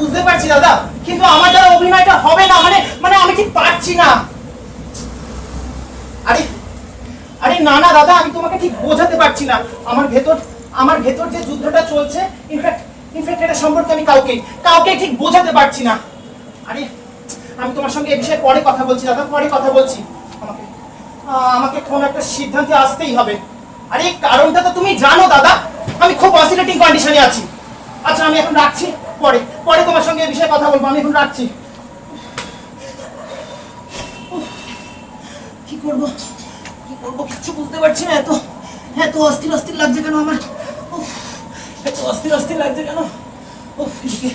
বুঝতে পারছি দাদা। কিন্তু আমার দ্বারা অভিনয়টা হবে না মানে মানে আমি ঠিক পারছি না। আরে আরে না না, দাদা, আমি তোমাকে ঠিক বোঝাতে পারছি না। আমার ভেতর আমার ভেতর যে যুদ্ধটা চলছে, ইনফ্যাক্ট ইনফ্যাক্ট এটা সম্পর্কে আমি কাউকে কাউকে ঠিক বোঝাতে পারছি না। আরে, আমি তোমার সঙ্গে এ বিষয়ে পরে কথা বলছি, দাদা, পরে কথা বলছি। আমাকে আমাকে কোনো একটা সিদ্ধান্তে আসতেই হবে। আরে, কারণটা তো তুমি জানো, দাদা। আমি খুব অসিলেটিং কন্ডিশনে আছি। আচ্ছা আমি এখন রাখছি। পরে পরে তোমার সঙ্গে এ বিষয়ে কথা বলব, আমি এখন রাখছি। কি করব? কি করব? কিচ্ছু বুঝতে পারছি না, এত এত অস্থির অস্থির লাগছে কেন আমার? এত অস্থির অস্থির লাগছে কেন? এদিকে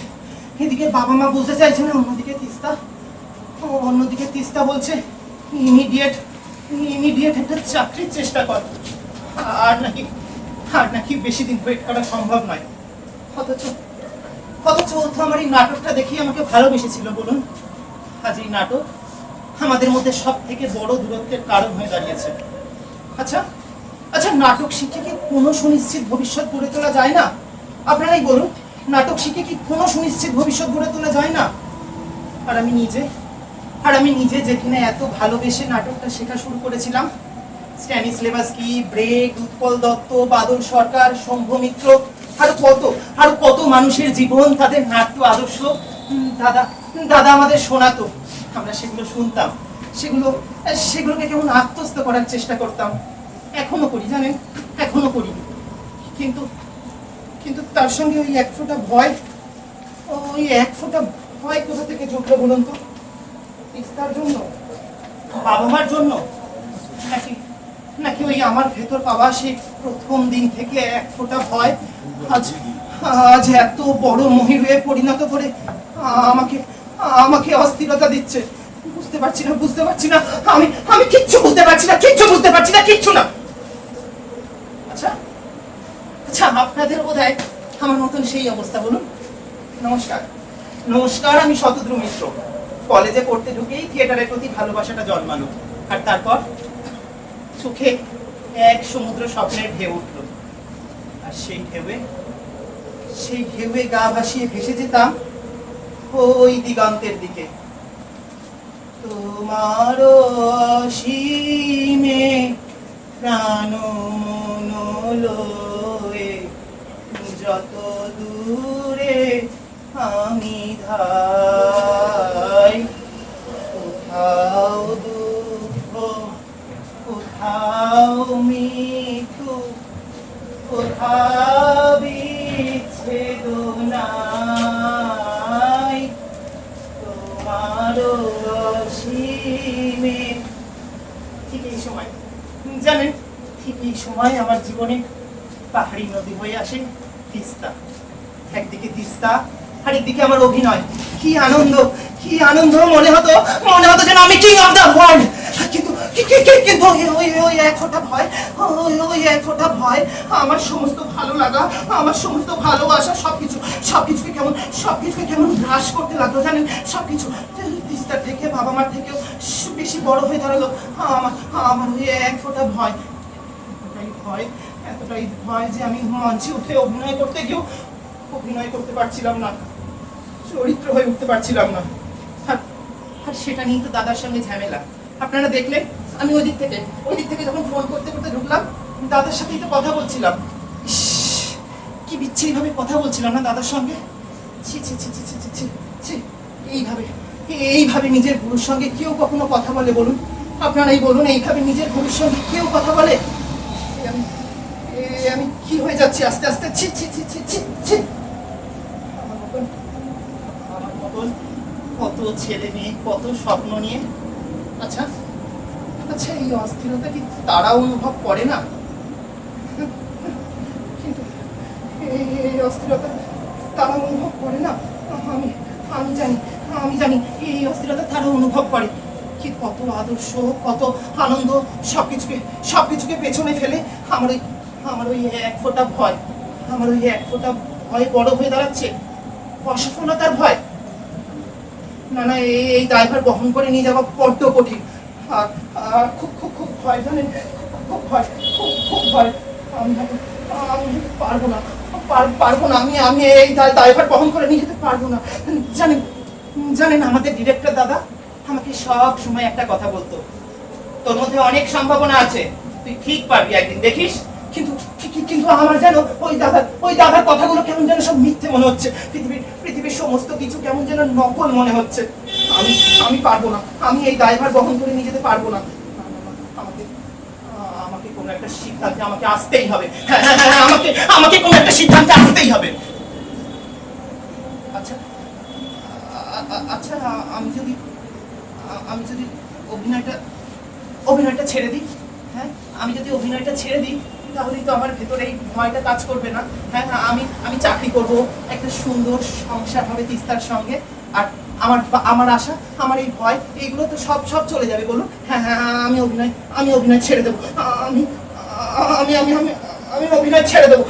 এদিকে বাবা মা বুঝতে চাইছে না, অন্যদিকে তিস্তা। অন্যদিকে তিস্তা বলছে ইমিডিয়েট ইমিডিয়েট একটা চাকরির চেষ্টা কর। আর নাকি আর নাকি বেশি দিন ওয়েট করা সম্ভব নয়। অথচ অথচ ও আমার এই নাটকটা দেখি আমাকে ভালোবেসেছিল, বলুন। আজ এই নাটক আমাদের মধ্যে সব থেকে বড় দূরত্বের কারণ হয়ে দাঁড়িয়েছে। আচ্ছা আচ্ছা নাটক শিখে কি কোনো সুনিশ্চিত ভবিষ্যৎ গড়ে তোলা যায় না? আপনারাই বলুন, নাটক শিখে কি কোনো সুনিশ্চিত ভবিষ্যৎ গড়ে তোলা যায় না? আর আমি নিজে, আর আমি নিজে যেখানে এত ভালোবেসে নাটকটা শেখা শুরু করেছিলাম Stanislavski Brecht, Utpal Dutta, Badal Sarkar, Shambhu Mitra আর কত আর কত মানুষের জীবন তাদের নাট্য আদর্শ? দাদা দাদা আমাদের শোনাতো। আমরা সেগুলো শুনতাম। সেগুলো, সেগুলোকে কেমন আত্মস্থ করার চেষ্টা করতাম। এখনও করি, জানেন? এখনও করি। কিন্তু কিন্তু তার সঙ্গে ওই এক ফোঁটা ভয়, ওই এক ফোঁটা ভয় কোথা থেকে জুটলো বলুন তো? তিস্তার জন্য? বাবা মার জন্য? নাকি নাকি ওই আমার ভেতর পাওয়া সেই প্রথম দিন থেকে এক ফোঁটা ভয়। আজ আজ এত বড় মহির হয়ে পরিণত করে, আমাকে আমাকে অস্থিরতা দিচ্ছে। বুঝতে পারছি না, বুঝতে পারছি না। আমি আমি কিচ্ছু বুঝতে পারছি না, কিচ্ছু বুঝতে পারছি না, কিচ্ছু না। আচ্ছা আচ্ছা আপনাদের বোধ আমার মতন সেই অবস্থা, বলুন। নমস্কার। নমস্কার, আমি শতদ্রু মিশ্র। কলেজে পড়তে ঢুকেই থিয়েটারের প্রতি ভালোবাসাটা জন্মালো। আর তারপর? চোখে এক সমুদ্র স্বপ্নের ঢেউ উঠল। আর সেই ঢেউয়ে সেই ঢেউয়ে গা ভাসিয়ে ভেসে যেতাম ওই দিগন্তের দিকে। তোমার অসীমে প্রাণ মন যত দূরে আমি ধাই কোথাও দুঃখ কোথাও মিঠু, কোথাও বিচ্ছেদ নাই। তোমার অসীমে ঠিক এই সময় জানেন, ঠিক এই সময় আমার জীবনে পাহাড়ি নদী হয়ে আসে তিস্তা। একদিকে তিস্তা আর একদিকে আমার অভিনয়। কি আনন্দ কি আনন্দ, মনে হতো মনে হতো যেন আমি কিং অফ দ্য ওয়ার্ল্ড কিন্তু কি- কি- কি- কিন্তু ওই ওই ওই এক ফোঁটা ভয় ওই ওই এক ফোঁটা ভয় আমার সমস্ত ভালো লাগা, আমার সমস্ত ভালোবাসা, সবকিছু, সবকিছুকে কেমন সবকিছুকে কেমন গ্রাস করতে লাগল জানেন? সবকিছু। তিস্তার থেকে বাবা মার থেকেও বেশি বড় হয়ে দাঁড়াল। আমার আমার ওই এক ফোঁটা ভয় এতটাই ভয় এতটাই ভয় যে আমি মঞ্চে উঠে অভিনয় করতে গিয়েও অভিনয় করতে পারছিলাম না। চরিত্র হয়ে উঠতে পারছিলাম না। আর সেটা নিয়ে তো দাদার সঙ্গে ঝামেলা। আপনারা দেখলেন? আমি ওই দিক থেকে ওই দিক থেকে যখন ফোন করতে করতে ঢুকলাম দাদার সাথেই তো কথা বলছিলাম কি বিচ্ছিরিভাবে কথা বলছিলাম না দাদার সঙ্গে ছি ছি ছি ছি ছি ছি ছি ছি এইভাবে এইভাবে নিজের গুরুর সঙ্গে কেউ কখনো কথা বলে বলুন আপনারাই বলুন এইভাবে নিজের গুরুর সঙ্গে কেউ কথা বলে আমি কি হয়ে যাচ্ছি আস্তে আস্তে ছি ছি ছি ছি ছি ছি কত ছেলে মেয়ে কত স্বপ্ন নিয়ে আচ্ছা আচ্ছা এই অস্থিরতা কি তারা অনুভব করে না? এই অস্থিরতা তারা অনুভব করে না? আমি আমি জানি আমি জানি এই অস্থিরতা তারা অনুভব করে। কি কত আদর্শ, কত আনন্দ, সবকিছুকে সবকিছুকে পেছনে ফেলে আমার ওই আমার ওই এক ফোঁটা ভয়, আমার ওই এক ফোঁটা ভয় বড় হয়ে দাঁড়াচ্ছে। অসফলতার ভয়। না না, এই এই দায়ভার বহন করে নিয়ে যাওয়া বড্ড কঠিন। আর খুব খুব খুব ভয়, জানেন? খুব ভয়, খুব খুব ভয়। আমি আমি পারব না, পার- পারব না। আমি আমি এই দায়- দায়ভার বহন করে নিয়ে যেতে পারব না। জানেন জানেন আমাদের ডিরেক্টর দাদা আমাকে সব সময় একটা কথা বলতো। তোর মধ্যে অনেক সম্ভাবনা আছে। তুই ঠিক পারবি একদিন, দেখিস? কিন্তু কিন্তু আমার যেন ওই দাদার ওই দাদার কথাগুলো কেমন যেন সব মিথ্যে মনে হচ্ছে। পৃথিবীর পৃথিবীর সমস্ত কিছু কেমন যেন নকল মনে হচ্ছে। আমি আমি পারব না। আমি এই দায়ভার বহন করে নিয়ে যেতে পারব না। আমাকে আমাকে কোনো একটা সিদ্ধান্তে আমাকে আসতেই হবে। হ্যাঁ, হ্যাঁ, হ্যাঁ, আমাকে আমাকে কোনো একটা সিদ্ধান্তে আসতেই হবে। আচ্ছা আচ্ছা আমি যদি আমি যদি অভিনয়টা অভিনয়টা ছেড়ে দিই হ্যাঁ? আমি যদি অভিনয়টা ছেড়ে দিই তাহলেই তো আমার ভেতরে এই ভয়টা কাজ করবে না। হ্যাঁ হ্যাঁ, আমি আমি চাকরি করব একটা সুন্দর সংসার হবে তিস্তার সঙ্গে। আর আমার আমার আশা আমার এই ভয় এইগুলো তো সব সব চলে যাবে বলুন। হ্যাঁ হ্যাঁ হ্যাঁ, আমি অভিনয় আমি অভিনয় ছেড়ে দেবো। আমি আমি আমি আমি আমি অভিনয় ছেড়ে দেবো।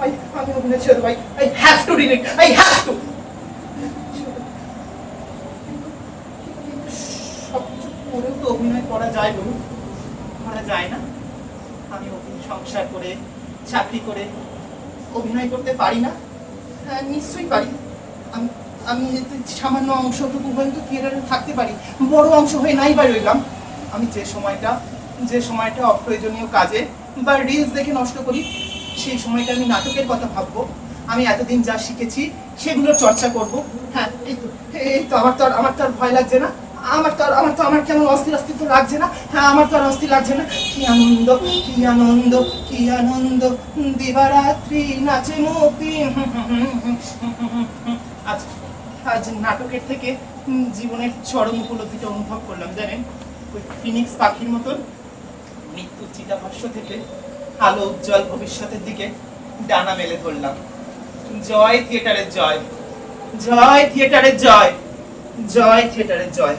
I- আমি অভিনয় ছেড়ে দেবো I have to read it I have to. সব কিছু করেও তো অভিনয় করা যায় বলুন। করা যায় না। আমি অভিনয় সংসার করে চাকরি করে অভিনয় করতে পারি না। হ্যাঁ নিশ্চয়ই পারি। আমি আমি সামান্য অংশটুকু হয়তো থিয়েটারে থাকতে পারি। বড় অংশ হয়ে নাই বা রইলাম। আমি যে সময়টা যে সময়টা অপ্রয়োজনীয় কাজে বা রিলস দেখে নষ্ট করি, সেই সময়টা আমি নাটকের কথা ভাববো। আমি এতদিন যা শিখেছি সেগুলোর চর্চা করব। হ্যাঁ এই তো এই তো, আমার তো আর, আমার তো আর ভয় লাগছে না। আমার তো আর, আমার তো, আমার কেমন অস্থির অস্থির তো লাগছে না। হ্যাঁ আমার তো আর অস্থির লাগছে না। কি আনন্দ কি আনন্দ কি আনন্দ। দিবারাত্রি নাচে মতি। আজ আজ নাটকের থেকে জীবনের চরম উপলব্ধিটা অনুভব করলাম, জানেন? ওই ফিনিক্স পাখির মতন মৃত্যু চিতাভস্য থেকে আলো উজ্জ্বল ভবিষ্যতের দিকে ডানা মেলে ধরলাম। জয় থিয়েটারের জয় জয় থিয়েটারের জয় জয় থিয়েটারের জয়।